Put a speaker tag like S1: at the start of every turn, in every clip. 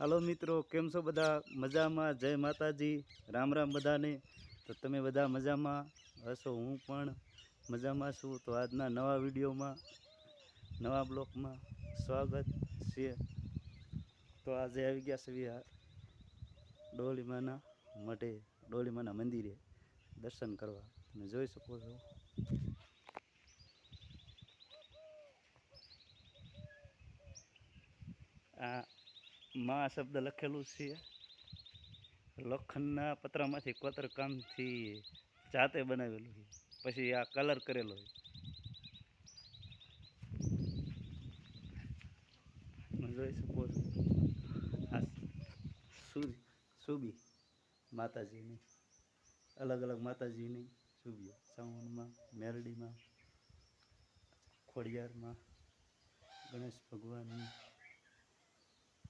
S1: હાલો મિત્રો, કેમ છો બધા? મજામાં? જય માતાજી. રામ રામ બધાને. તો તમે બધા મજામાં હશો? હું પણ મજામાં છું. તો આજના નવા વિડીયોમાં, નવા બ્લોકમાં સ્વાગત છે. તો આજે આવી ગયા છે વિહાર ડોલીમાના મઢે, ડોલીમાના મંદિરે દર્શન કરવા. તમે જોઈ શકો છો. આ માં શબ્દ લખેલું છે. લોખંડના પતરામાંથી કોતરકામથી જાતે બનાવેલું છે. પછી આ કલર કરેલો છે. જોઈ શકો છો. આ સુબી માતાજીની. અલગ અલગ માતાજીની સુબીઓ. સાવણમાં મેરડીમાં, ખોડિયારમાં, ગણેશ ભગવાનની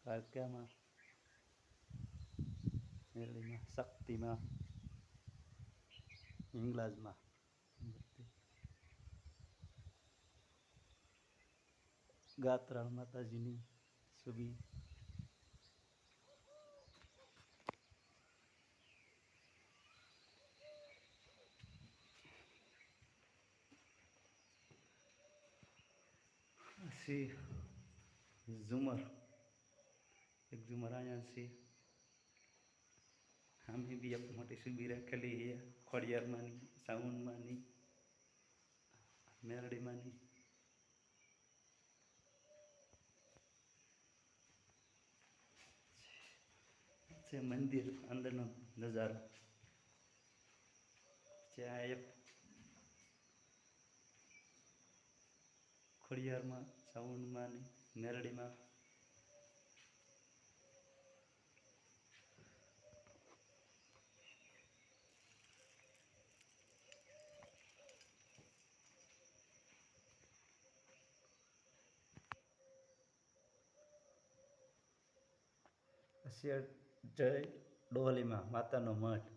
S1: કાળક્યામાં મેરડીમાં શક્તિમાં હિંગલાજમાં ગાત્રાળ માતાજીની સુબી પછી ઝુમર એક ઝુમર અહીંયા છે. અમે બી એક મોટી શિબિર રાખેલી છે, ખોડિયારમાંની, સાવનમાંની, મેરડીમાંની. છે મંદિર અંદરનો નજારો. ત્યાં એક ખોડિયારમાં સાવણમાં ને મેરડીમાં પછી જય ડોલીમાં માતાનો મઠ.